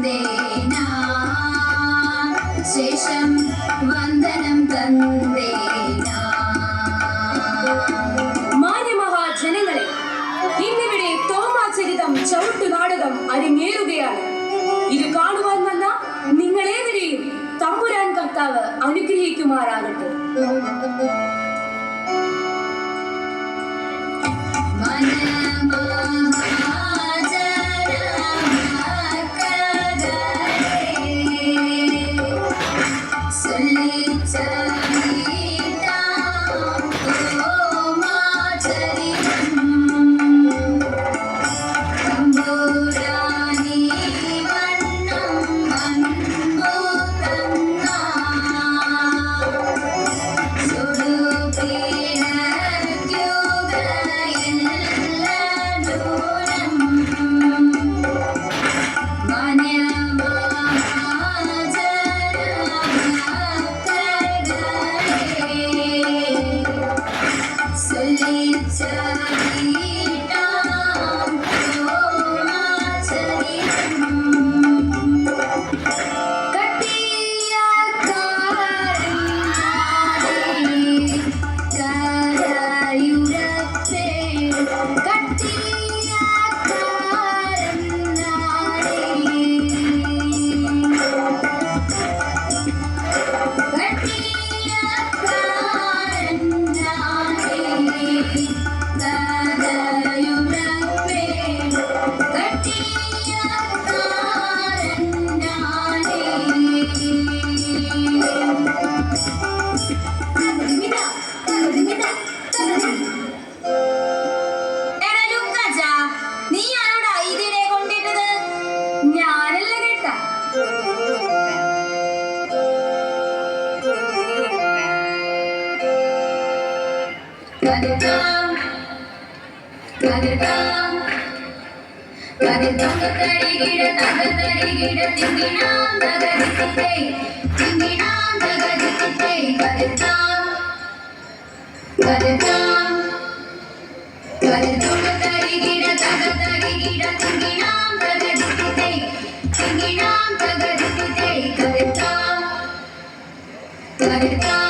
न्देना शेषम् தரிகிட தக தரிகிட திங்கினாம் தகதி தித்தை திங்கினாம் தகதி தித்தை கருத்தாம் கருத்தாம் கருத்தோட தரிகிட தக தரிகிட திங்கினாம் தகதி தித்தை திங்கினாம் தகதி தித்தை கருத்தாம் கருத்தாம்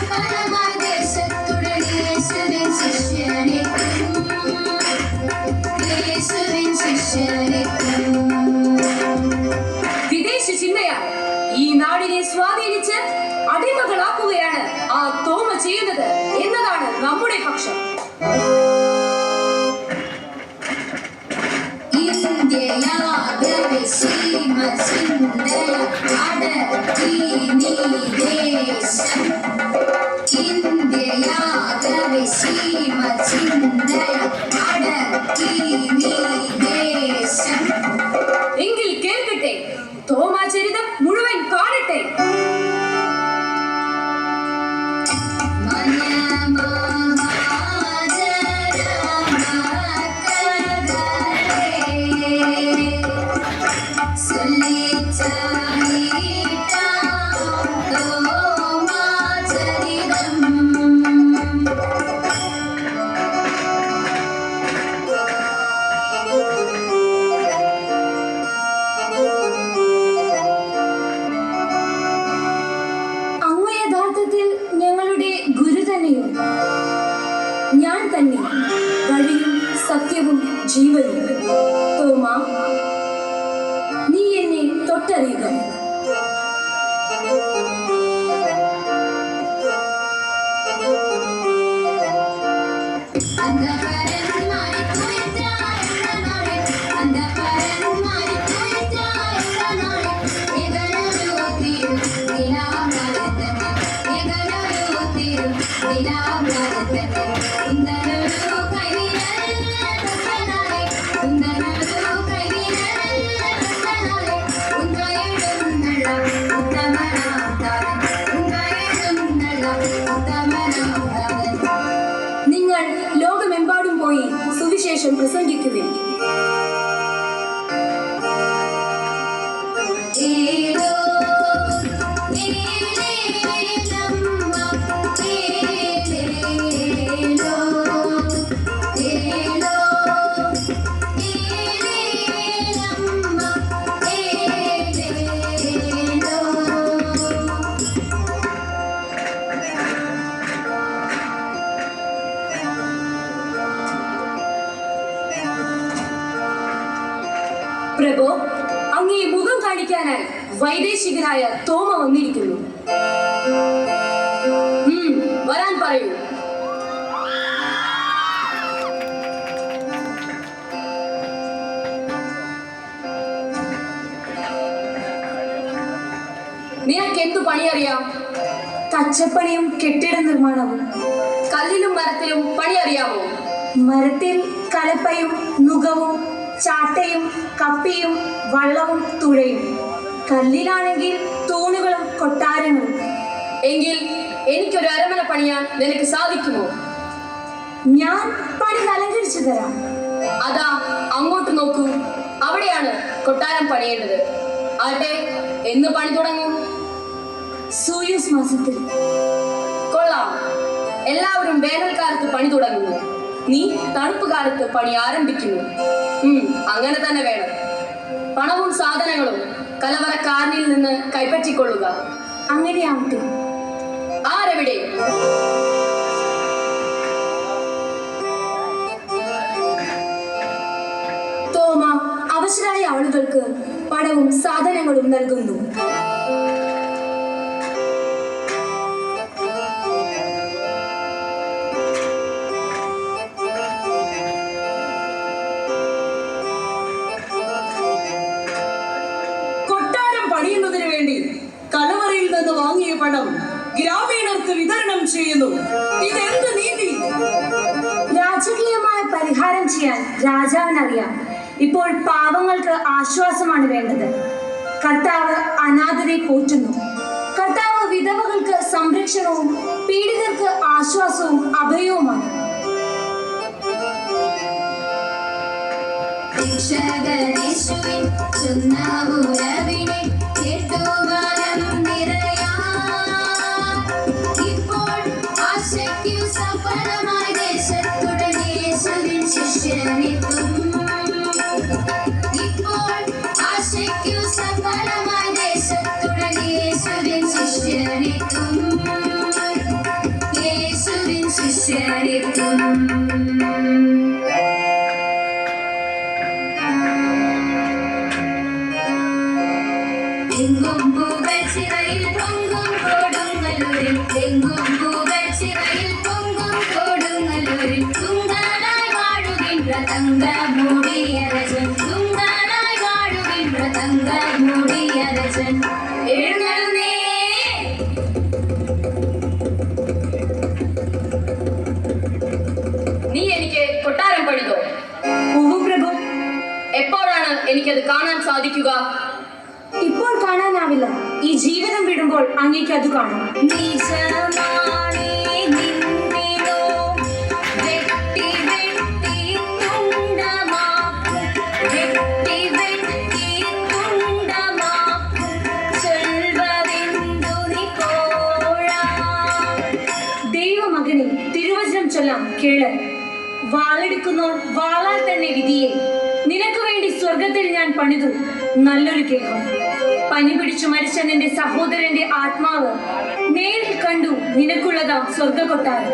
Para Yeah. വൈദേശികനായ തോമ വന്നിരിക്കുന്നു. വരാൻ പറയൂ. നിനക്ക് എന്തു പണിയറിയാം? കച്ചപ്പണിയും കെട്ടിട നിർമ്മാണവും കല്ലിലും മരത്തിലും പണി അറിയാമോ മരത്തിൽ കലപ്പയും നുകവും ചാട്ടയും കപ്പിയും വള്ളവും തുഴയും. കല്ലിലാണെങ്കിൽ തൂണുകളും കൊട്ടാരങ്ങളും. എങ്കിൽ എനിക്കൊരു അരമന പണിയാൻ നിനക്ക് സാധിക്കുമോ? ഞാൻ പണി അലങ്കരിച്ചു തരാം. അതാ അങ്ങോട്ട് നോക്കൂ. അവിടെയാണ് കൊട്ടാരം പണിയേണ്ടത്. ആട്ടെ എന്ന് പണി തുടങ്ങും. സൂര്യസ് മാസത്തിൽ. കൊള്ളാം. എല്ലാവരും വേനൽക്കാലത്ത് പണി തുടങ്ങുന്നു. നീ തണുപ്പ് കാലത്ത് പണി ആരംഭിക്കുന്നു. അങ്ങനെ തന്നെ വേണം. പണവും സാധനങ്ങളും കലവറക്കാരനിൽ നിന്ന് കൈപ്പറ്റിക്കൊള്ളുക. അങ്ങനെയാവട്ടെ. ആരെവിടെ? തോമ അവശരായ ആളുകൾക്ക് പണവും സാധനങ്ങളും നൽകുന്നു. ചെയ്യാൻ രാജാവിനറിയാം. ഇപ്പോൾ പാവങ്ങൾക്ക് ആശ്വാസമാണ് വേണ്ടത്. കർത്താവ് അനാഥരെ പോറ്റുന്നു. കർത്താവ് വിധവകൾക്ക് സംരക്ഷണവും പീഡിതർക്ക് ആശ്വാസവും അഭയവുമാണ്. രക്ഷകനേശുവിൻ ചൊന്ന അങ്ങേക്ക് അത് കാണാം ദൈവമകനെ വാളെടുക്കുന്നോർ വാളാൽ തന്നെ വിധിയെ. നിനക്ക് വേണ്ടി സ്വർഗത്തിൽ ഞാൻ പണിതു. നല്ലൊരു കേൾക്കും. പനി പിടിച്ചു മരിച്ച നിന്റെ സഹോദരന്റെ ആത്മാവ് നേരിൽ കണ്ടു നിനക്കുള്ളതാ സ്വർഗ കൊട്ടാരം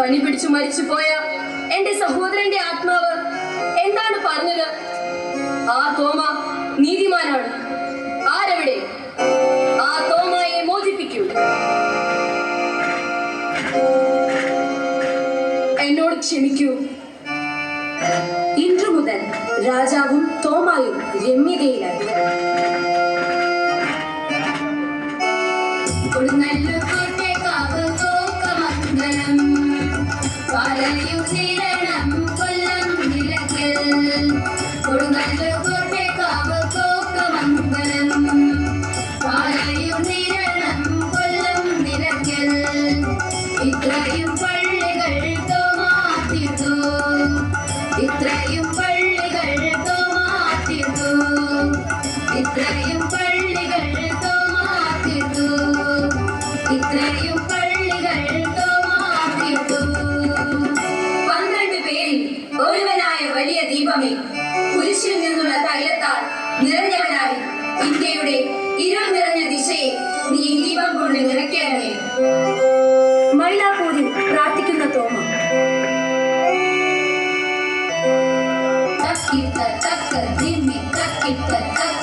പനി പിടിച്ചു മരിച്ചുപോയ എന്റെ സഹോദരന്റെ ആത്മാവ് എന്താണ് പറഞ്ഞത്? ആ തോമ നീതിമാനാണ്. ആരവിടെ? ആ തോമയെ മോചിപ്പിക്കൂ. എന്നോട് ക്ഷമിക്കൂ. പ്രാർത്ഥിക്കുന്ന തോമ. തക്കിട്ട തക്ക ദിമ്മി തക്കിട്ട തക്ക